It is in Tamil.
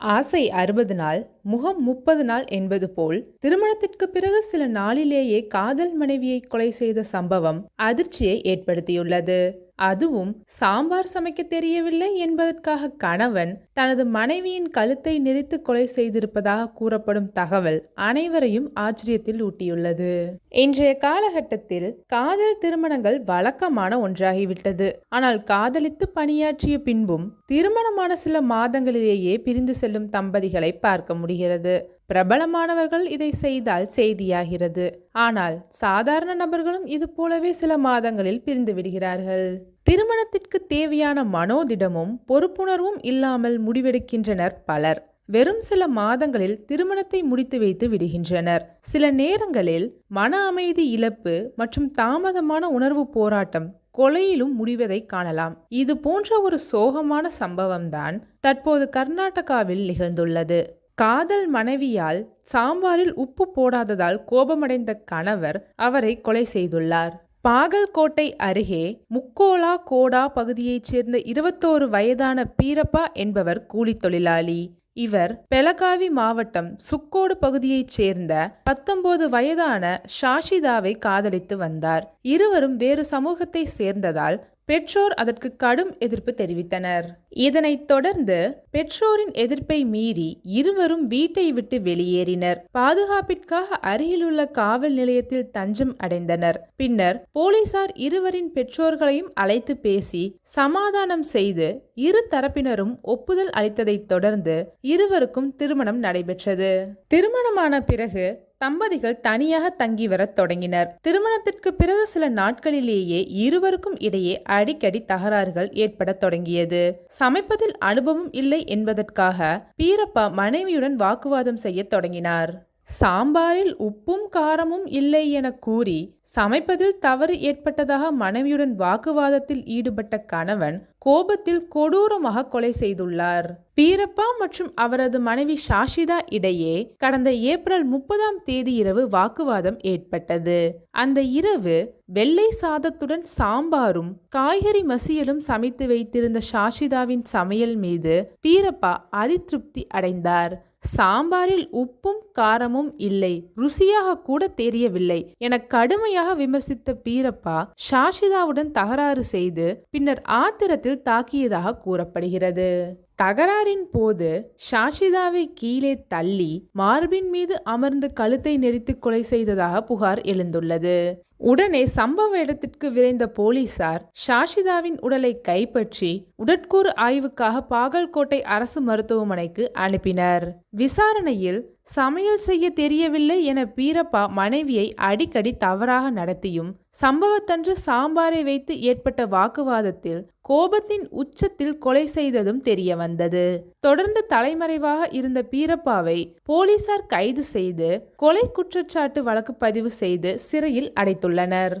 ஆசை அறுபது நாள் முகம் முப்பது நாள் என்பது போல் திருமணத்திற்கு பிறகு சில நாளிலேயே காதல் மனைவியை கொலை செய்த சம்பவம் அதிர்ச்சியை ஏற்படுத்தியுள்ளது. அதுவும் சாம்பார் சமைக்க தெரியவில்லை என்பதற்காக கணவன் தனது மனைவியின் கழுத்தை நெரித்து கொலை செய்திருப்பதாக கூறப்படும் தகவல் அனைவரையும் ஆச்சரியத்தில் ஊட்டியுள்ளது. இன்றைய காலகட்டத்தில் காதல் திருமணங்கள் வழக்கமான ஒன்றாகிவிட்டது. ஆனால் காதலித்து பணியாற்றிய பின்பும் திருமணமான சில மாதங்களிலேயே பிரிந்து செல்லும் தம்பதிகளை பார்க்க முடியும். முடிகிறது. பிரபலமானவர்கள் இதை செய்தால் செய்தியாகிறது. ஆனால் சாதாரண நபர்களும் இது போலவே சில மாதங்களில் பிரிந்து விடுகிறார்கள். திருமணத்திற்கு தேவையான மனோதிடமும் பொறுப்புணர்வும் இல்லாமல் முடிவெடுக்கின்றனர் பலர். வெறும் சில மாதங்களில் திருமணத்தை முடித்து வைத்து விடுகின்றனர். சில நேரங்களில் மன அமைதி இழப்பு மற்றும் தாமதமான உணர்வு போராட்டம் கொலையிலும் முடிவதை காணலாம். இது போன்ற ஒரு சோகமான சம்பவம்தான் தற்போது கர்நாடகாவில் நிகழ்ந்துள்ளது. காதல் மனைவியால் சாம்பாரில் உப்பு போடாததால் கோபமடைந்த கணவர் அவரை கொலை செய்துள்ளார். பாகல்கோட்டை அருகே முக்கோலா கோடா பகுதியைச் சேர்ந்த இருபத்தோரு வயதான பீரப்பா என்பவர் கூலி தொழிலாளி. இவர் பெலகாவி மாவட்டம் சுக்கோடு பகுதியைச் சேர்ந்த பத்தொன்பது வயதான ஷாஷிதாவை காதலித்து வந்தார். இருவரும் வேறு சமூகத்தை சேர்ந்ததால் பெற்றோர் அதற்கு கடும் எதிர்ப்பு தெரிவித்தனர். இதனைத் தொடர்ந்து பெற்றோரின் எதிர்ப்பை மீறி இருவரும் வீட்டை விட்டு வெளியேறினர். பாதுகாப்பிற்காக அருகிலுள்ள காவல் நிலையத்தில் தஞ்சம் அடைந்தனர். பின்னர் போலீசார் இருவரின் பெற்றோர்களையும் அழைத்து பேசி சமாதானம் செய்து இரு தரப்பினரும் ஒப்புதல் அளித்ததைத் தொடர்ந்து இருவருக்கும் திருமணம் நடைபெற்றது. திருமணமான பிறகு தம்பதிகள் தனியாக தங்கி வரத் தொடங்கினர். திருமணத்திற்கு பிறகு சில நாட்களிலேயே இருவருக்கும் இடையே அடிக்கடி தகராறுகள் ஏற்படத் தொடங்கியது. சமைப்பதில் அனுபவம் இல்லை என்பதற்காக பீரப்பா மனைவியுடன் வாக்குவாதம் செய்யத் தொடங்கினார். சாம்பாரில் உப்பும் காரமும் இல்லை என கூறி சமைப்பதில் தவறு ஏற்பட்டதாக மனைவியுடன் வாக்குவாதத்தில் ஈடுபட்ட கணவன் கோபத்தில் கொடூரமாக கொலை செய்துள்ளார். பீரப்பா மற்றும் அவரது மனைவி ஷாஷிதா இடையே கடந்த ஏப்ரல் முப்பதாம் தேதி இரவு வாக்குவாதம் ஏற்பட்டது. அந்த இரவு வெள்ளை சாதத்துடன் சாம்பாரும் காய்கறி மசியலும் சமைத்து வைத்திருந்த ஷாஷிதாவின் சமையல் மீது பீரப்பா அதிருப்தி அடைந்தார். சாம்பாரில் உப்பும் காரமும் இல்லை ருசியாக கூட தெரியவில்லை என கடுமையாக விமர்சித்த பீரப்பா ஷாஷிதாவுடன் தகராறு செய்து பின்னர் ஆத்திரத்தில் தாக்கியதாக கூறப்படுகிறது. தகராறின் போது ஷாஷிதாவை கீழே தள்ளி மார்பின் மீது அமர்ந்து கழுத்தை நெறித்து கொலை செய்ததாக புகார் எழுந்துள்ளது. உடனே சம்பவ இடத்திற்கு விரைந்த போலீசார் ஷாஷிதாவின் உடலை கைப்பற்றி உடற்கூறு ஆய்வுக்காக பாகல்கோட்டை அரசு மருத்துவமனைக்கு அனுப்பினர். விசாரணையில் சமையல் செய்ய தெரியவில்லை என பீரப்பா மனைவியை அடிக்கடி தவறாக நடத்தியும் சம்பவத்தன்று சாம்பாரை வைத்து ஏற்பட்ட வாக்குவாதத்தில் கோபத்தின் உச்சத்தில் கொலை செய்ததும் தெரிய வந்தது தொடர்ந்து தலைமறைவாக இருந்த பீரப்பாவை போலீசார் கைது செய்து கொலை குற்றச்சாட்டு வழக்கு பதிவு செய்து சிறையில் அடைத்துள்ளனர்.